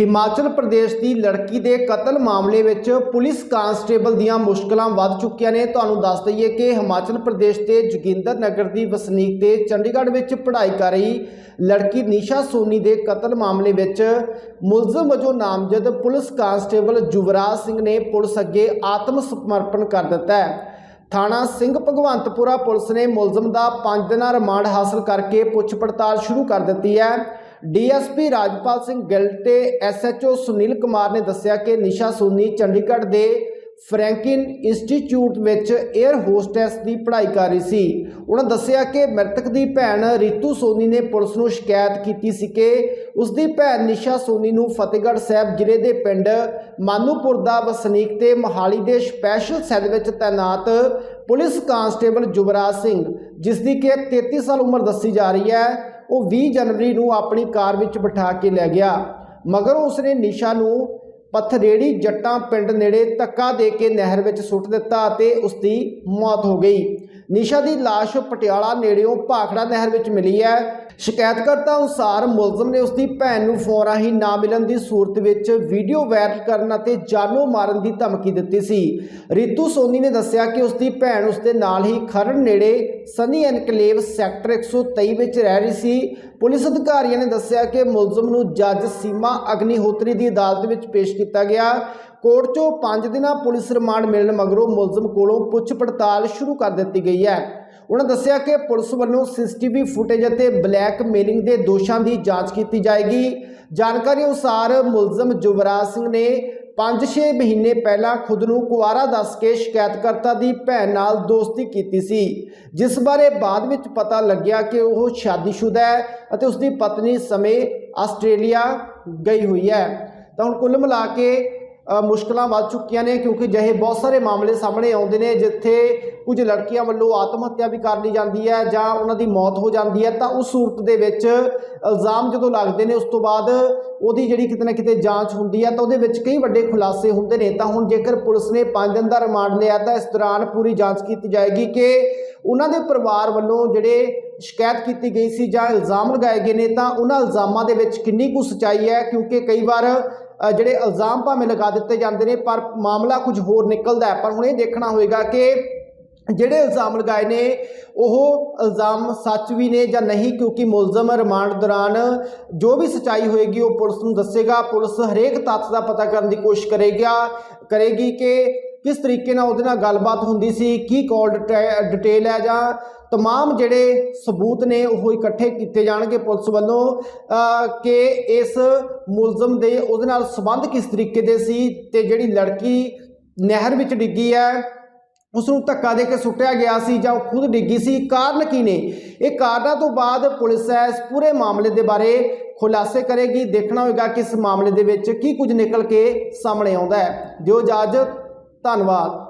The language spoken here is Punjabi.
ਹਿਮਾਚਲ ਪ੍ਰਦੇਸ਼ ਦੀ ਲੜਕੀ ਦੇ ਕਤਲ ਮਾਮਲੇ ਵਿੱਚ ਪੁਲਿਸ ਕਾਂਸਟੇਬਲ ਦੀਆਂ ਮੁਸ਼ਕਲਾਂ ਵੱਧ ਚੁੱਕੀਆਂ ਨੇ। ਤੁਹਾਨੂੰ ਦੱਸ ਦਈਏ ਕਿ ਹਿਮਾਚਲ ਪ੍ਰਦੇਸ਼ ਦੇ ਜੋਗਿੰਦਰ ਨਗਰ ਦੀ ਵਸਨੀਕ ਤੇ ਚੰਡੀਗੜ੍ਹ ਵਿੱਚ ਪੜ੍ਹਾਈ ਕਰ ਰਹੀ ਲੜਕੀ ਨੀਸ਼ਾ ਸੋਨੀ ਦੇ ਕਤਲ ਮਾਮਲੇ ਵਿੱਚ ਮੁਲਜ਼ਮ ਵਜੋਂ ਨਾਮਜ਼ਦ ਪੁਲਿਸ ਕਾਂਸਟੇਬਲ ਜੁਵਰਾਜ ਸਿੰਘ ਨੇ ਪੁਲਿਸ ਅੱਗੇ ਆਤਮ ਸਮਰਪਣ ਕਰ ਦਿੱਤਾ ਹੈ। ਥਾਣਾ ਸਿੰਘ ਭਗਵੰਤਪੁਰਾ ਪੁਲਿਸ ਨੇ ਮੁਲਜ਼ਮ ਦਾ 5 ਦਿਨਾਂ ਰਿਮਾਂਡ ਹਾਸਲ ਕਰਕੇ ਪੁੱਛ ਪੜਤਾਲ ਸ਼ੁਰੂ ਕਰ ਦਿੱਤੀ ਹੈ। ਡੀਐਸਪੀ ਰਾਜਪਾਲ ਸਿੰਘ ਗਿੱਲ ਤੇ ਐਸਐਚਓ ਸੁਨੀਲ ਕੁਮਾਰ ਨੇ ਦੱਸਿਆ ਕਿ ਨਿਸ਼ਾ ਸੋਨੀ ਚੰਡੀਗੜ੍ਹ ਦੇ ਫਰੈਂਕਿਨ ਇੰਸਟੀਚਿਊਟ ਵਿੱਚ 에ਅਰ ਹੋਸਟੈਸ ਦੀ ਪੜ੍ਹਾਈ ਕਰ ਰਹੀ ਸੀ। ਉਹਨਾਂ ਦੱਸਿਆ ਕਿ ਮ੍ਰਿਤਕ ਦੀ ਭੈਣ ਰੀਤੂ ਸੋਨੀ ਨੇ ਪੁਲਿਸ ਨੂੰ ਸ਼ਿਕਾਇਤ ਕੀਤੀ ਸੀ ਕਿ ਉਸ ਦੀ ਭੈਣ ਨਿਸ਼ਾ ਸੋਨੀ ਨੂੰ ਫਤਿਹਗੜ੍ਹ ਸਾਹਿਬ ਜ਼ਿਲ੍ਹੇ ਦੇ ਪਿੰਡ ਮਾਨੂਪੁਰ ਦਾ ਵਸਨੀਕ ਤੇ ਮੋਹਾਲੀ ਦੇ ਸਪੈਸ਼ਲ ਸੈੱਲ ਵਿੱਚ ਤਾਇਨਾਤ ਪੁਲਿਸ ਕਾਂਸਟੇਬਲ ਜੁਵਰਾਜ ਸਿੰਘ ਜਿਸ ਦੀ ਕਿ 33 ਸਾਲ ਉਮਰ ਦੱਸੀ ਜਾ ਰਹੀ ਹੈ। ਉਹ 20 ਜਨਵਰੀ ਨੂੰ ਆਪਣੀ ਕਾਰ ਵਿੱਚ ਬਿਠਾ ਕੇ ਲੈ ਗਿਆ। ਮਗਰ ਉਸਨੇ ਨਿਸ਼ਾ ਨੂੰ ਪਥਰੇੜੀ ਜੱਟਾਂ ਪਿੰਡ ਨੇੜੇ ਧੱਕਾ ਦੇ ਕੇ ਨਹਿਰ ਵਿੱਚ ਸੁੱਟ ਦਿੱਤਾ ਅਤੇ ਉਸਦੀ ਮੌਤ ਹੋ ਗਈ। ਨਿਸ਼ਾ ਦੀ ਲਾਸ਼ ਪਟਿਆਲਾ ਨੇੜਿਓਂ ਭਾਖੜਾ ਨਹਿਰ ਵਿੱਚ ਮਿਲੀ ਹੈ। ਸ਼ਿਕਾਇਤਕਰਤਾ ਅਨੁਸਾਰ ਮੁਲਜ਼ਮ ਨੇ ਉਸ ਦੀ ਭੈਣ ਨੂੰ ਫੋਨ ਰਾਹੀਂ ਨਾ ਮਿਲਣ ਦੀ ਸੂਰਤ ਵਿੱਚ ਵੀਡੀਓ ਵਾਇਰਲ ਕਰਨ ਅਤੇ ਜਾਨੋਂ ਮਾਰਨ ਦੀ ਧਮਕੀ ਦਿੱਤੀ ਸੀ। ਰੀਤੂ ਸੋਨੀ ਨੇ ਦੱਸਿਆ ਕਿ ਉਸ ਦੀ ਭੈਣ ਉਸ ਦੇ ਨਾਲ ਹੀ ਖਰੜ ਨੇੜੇ ਸਨੀ ਐਨਕਲੇਵ ਸੈਕਟਰ 123 ਵਿੱਚ ਰਹਿ ਰਹੀ ਸੀ। ਪੁਲਿਸ ਅਧਿਕਾਰੀਆਂ ਨੇ ਦੱਸਿਆ ਕਿ ਮੁਲਜ਼ਮ ਨੂੰ ਜੱਜ ਸੀਮਾ ਅਗਨੀਹੋਤਰੀ ਦੀ ਅਦਾਲਤ ਵਿੱਚ ਪੇਸ਼ ਕੀਤਾ ਗਿਆ। ਕੋਰਟ 'ਚੋਂ 5 ਦਿਨਾਂ ਪੁਲਿਸ ਰਿਮਾਂਡ ਮਿਲਣ ਮਗਰੋਂ ਮੁਲਜ਼ਮ ਕੋਲੋਂ ਪੁੱਛ ਪੜਤਾਲ ਸ਼ੁਰੂ ਕਰ ਦਿੱਤੀ ਗਈ ਹੈ। ਉਹਨਾਂ ਦੱਸਿਆ ਕਿ ਪੁਲਿਸ ਵੱਲੋਂ ਸੀਸੀਟੀਵੀ ਫੁਟੇਜ ਅਤੇ ਬਲੈਕਮੇਲਿੰਗ ਦੇ ਦੋਸ਼ਾਂ ਦੀ ਜਾਂਚ ਕੀਤੀ ਜਾਏਗੀ। ਜਾਣਕਾਰੀ ਅਨੁਸਾਰ ਮੁਲਜ਼ਮ ਜੁਵਰਾਜ ਸਿੰਘ ਨੇ 5-6 ਮਹੀਨੇ ਪਹਿਲਾਂ ਖੁਦ ਨੂੰ ਕੁਆਰਾ ਦੱਸ ਕੇ ਸ਼ਿਕਾਇਤਕਰਤਾ ਦੀ ਭੈਣ ਨਾਲ ਦੋਸਤੀ ਕੀਤੀ ਸੀ। ਜਿਸ ਬਾਰੇ ਬਾਅਦ ਵਿੱਚ ਪਤਾ ਲੱਗਿਆ ਕਿ ਉਹ ਸ਼ਾਦੀशुदा ਹੈ ਅਤੇ ਉਸ ਦੀ ਪਤਨੀ ਸਮੇਂ ਆਸਟ੍ਰੇਲੀਆ ਗਈ ਹੋਈ ਹੈ। ਤਾਂ ਹੁਣ ਕੁੱਲ ਮਿਲਾ ਕੇ ਮੁਸ਼ਕਲਾਂ ਵੱਧ ਚੁੱਕੀਆਂ ਨੇ ਕਿਉਂਕਿ ਜਿਹੇ ਬਹੁਤ ਸਾਰੇ ਮਾਮਲੇ ਸਾਹਮਣੇ ਆਉਂਦੇ ਨੇ ਜਿੱਥੇ ਕੁਝ ਲੜਕੀਆਂ ਵੱਲੋਂ ਆਤਮ ਹੱਤਿਆ ਵੀ ਕਰ ਲਈ ਜਾਂਦੀ ਹੈ ਜਾਂ ਉਹਨਾਂ ਦੀ ਮੌਤ ਹੋ ਜਾਂਦੀ ਹੈ, ਤਾਂ ਉਸ ਸੂਰਤ ਦੇ ਵਿੱਚ ਇਲਜ਼ਾਮ ਜਦੋਂ ਲੱਗਦੇ ਨੇ ਉਸ ਤੋਂ ਬਾਅਦ ਉਹਦੀ ਜਿਹੜੀ ਕਿਤੇ ਨਾ ਕਿਤੇ ਜਾਂਚ ਹੁੰਦੀ ਹੈ ਤਾਂ ਉਹਦੇ ਵਿੱਚ ਕਈ ਵੱਡੇ ਖੁਲਾਸੇ ਹੁੰਦੇ ਨੇ। ਤਾਂ ਹੁਣ ਜੇਕਰ ਪੁਲਿਸ ਨੇ 5 ਦਿਨ ਦਾ ਰਿਮਾਂਡ ਲਿਆ ਤਾਂ ਇਸ ਦੌਰਾਨ ਪੂਰੀ ਜਾਂਚ ਕੀਤੀ ਜਾਏਗੀ ਕਿ ਉਹਨਾਂ ਦੇ ਪਰਿਵਾਰ ਵੱਲੋਂ ਜਿਹੜੇ ਸ਼ਿਕਾਇਤ ਕੀਤੀ ਗਈ ਸੀ ਜਾਂ ਇਲਜ਼ਾਮ ਲਗਾਏ ਗਏ ਨੇ ਤਾਂ ਉਹਨਾਂ ਇਲਜ਼ਾਮਾਂ ਦੇ ਵਿੱਚ ਕਿੰਨੀ ਕੁ ਸਚਾਈ ਹੈ ਕਿਉਂਕਿ ਕਈ ਵਾਰ ਜਿਹੜੇ ਇਲਜ਼ਾਮ ਭਾਵੇਂ ਲਗਾ ਦਿੱਤੇ ਜਾਂਦੇ ਨੇ, ਪਰ ਮਾਮਲਾ ਕੁਝ ਹੋਰ ਨਿਕਲਦਾ ਹੈ। ਪਰ ਹੁਣ ਇਹ ਦੇਖਣਾ ਹੋਏਗਾ ਕਿ ਜਿਹੜੇ ਇਲਜ਼ਾਮ ਲਗਾਏ ਨੇ, ਉਹ ਇਲਜ਼ਾਮ ਸੱਚ ਵੀ ਨੇ ਜਾਂ ਨਹੀਂ, ਕਿਉਂਕਿ ਮੁਲਜ਼ਮ ਰਿਮਾਂਡ ਦੌਰਾਨ ਜੋ ਵੀ ਸਚਾਈ ਹੋਏਗੀ, ਉਹ ਪੁਲਿਸ ਨੂੰ ਦੱਸੇਗਾ। ਪੁਲਿਸ ਹਰੇਕ ਤੱਥ ਦਾ ਪਤਾ ਕਰਨ ਦੀ ਕੋਸ਼ਿਸ਼ ਕਰੇਗਾ, ਕਰੇਗੀ ਕਿ ਕਿਸ ਤਰੀਕੇ ਨਾਲ ਉਹਦੇ ਨਾਲ ਗੱਲਬਾਤ ਹੁੰਦੀ ਸੀ ਕੀ ਕਾਲ ਡਿਟੇਲ ਹੈ ਜਾਂ तमाम ਜਿਹੜੇ ਸਬੂਤ ਨੇ ਉਹ ਇਕੱਠੇ ਕੀਤੇ ਜਾਣਗੇ ਪੁਲਿਸ ਵੱਲੋਂ ਅ, ਕਿ ਇਸ ਮੁਲਜ਼ਮ ਦੇ ਉਹਦੇ ਨਾਲ ਸਬੰਧ ਕਿਸ ਤਰੀਕੇ ਦੇ ਸੀ ਤੇ ਜਿਹੜੀ ਲੜਕੀ ਨਹਿਰ ਵਿੱਚ ਡਿੱਗੀ ਹੈ ਉਸ ਨੂੰ ਧੱਕਾ ਦੇ ਕੇ ਸੁੱਟਿਆ ਗਿਆ ਸੀ ਜਾਂ ਉਹ ਖੁਦ ਡਿੱਗੀ ਸੀ ਕਾਰਨ ਕੀ ਨੇ ਇਹ ਕਾਰਨਾਂ ਤੋਂ ਬਾਅਦ ਪੁਲਿਸ ਹੈ ਇਸ ਪੂਰੇ ਮਾਮਲੇ ਦੇ ਬਾਰੇ ਖੁਲਾਸੇ ਕਰੇਗੀ ਦੇਖਣਾ ਹੋਵੇਗਾ ਕਿ ਇਸ ਮਾਮਲੇ ਦੇ ਵਿੱਚ ਕੀ ਕੁਝ ਨਿਕਲ ਕੇ ਸਾਹਮਣੇ ਆਉਂਦਾ ਹੈ ਦਿਓ ਇਜਾਜ਼ਤ ਧੰਨਵਾਦ।